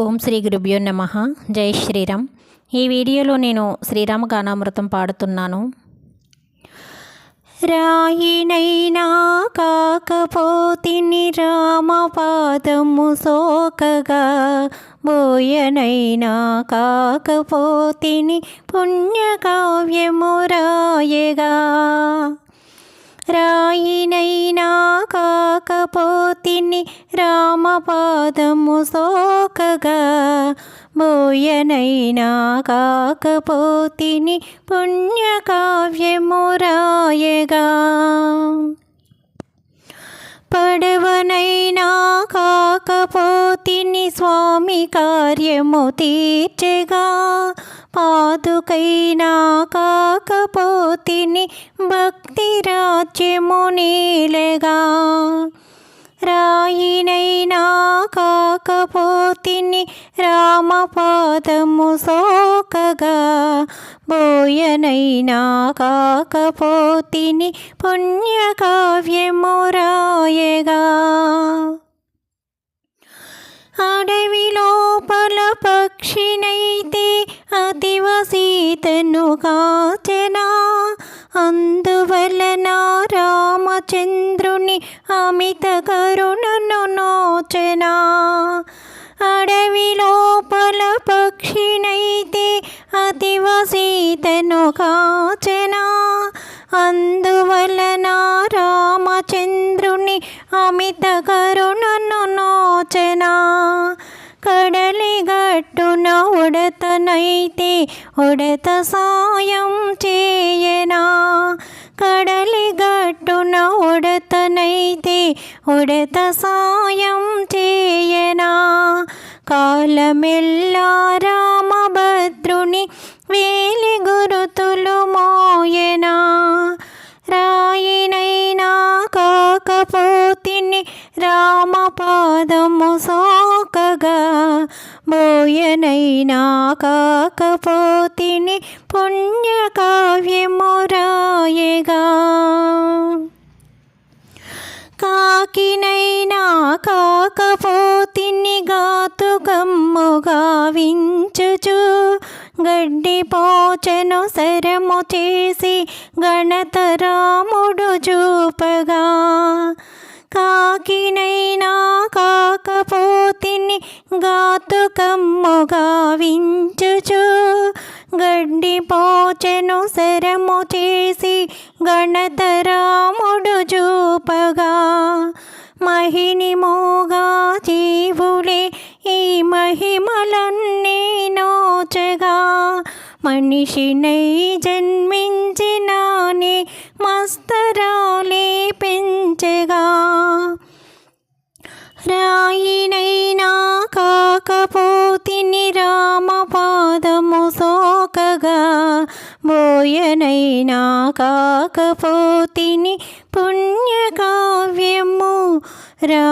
ఓం శ్రీ గురుభ్యో నమ. జై శ్రీరామ్. ఈ వీడియోలో నేను శ్రీరామ గానామృతం పాడుతున్నాను. రాయినైనా కాకపోతిని రామపాదము సోకగా బోయనైనా కాకపోతిని పుణ్యకావ్యము రాయగా. రాయినైనా కాకపోతిని రామపాదము సోకగా బోయనైనా కాకపోతిని పుణ్యకావ్యము రాయగా. పడవనైనా కాకపోతిని స్వామి కార్యము తీర్చగా పాదుకైనా కాకపోతిని భక్తి రాజ్యమునీలగా రాయినైనా కాకపోతిని రామపాదము సోకగా. బోయనైనా కాకపోతిని పుణ్యకావ్యము రాయగా. అడవి లోపల పక్షినైతే అతివసీతను కాచెనా? అందువలన రామచంద్రుని అమిత కరుణను నోచనా? అడవి లోపల పక్షినైతే అతివసీతను కాచెనా? అందువలన రామచంద్రుని అమిత కరుణను కడలిగట్టున ఉడతనైతే ఉడత సాయం చేయనా? కడలిగట్టున ఉడతనైతే ఉడత సాయం చేయనా? కాలమెల్లా రామభద్రుని వేలి గురుతులు మోయనా? రాయినైనా కాకపోతిని రామపాదము సోకగా పోయనైనా కాకపోతిని పుణ్యకావ్యమురాయగా. కాకినైనా కాకపోతిని గాతుకమ్ముగా వించుచు గడ్డి పోచను శరము చేసి గణతరాముడు చూపగా. కాకినైనా కాకపోతే గాతుకమ్ముగా వించుచు గడ్డి పోచెను శరము చేసి గణతరాముడు చూపగా మహిని మోగా జీవులే ఈ మహిమలన్నీ నోచగా మనిషినై జన్మించినానే మస్తరాలే పెంచగా రాయినై పోతిని రామపాదము సోకగా బోయనైనా కాకపోతిని పుణ్యకావ్యము రా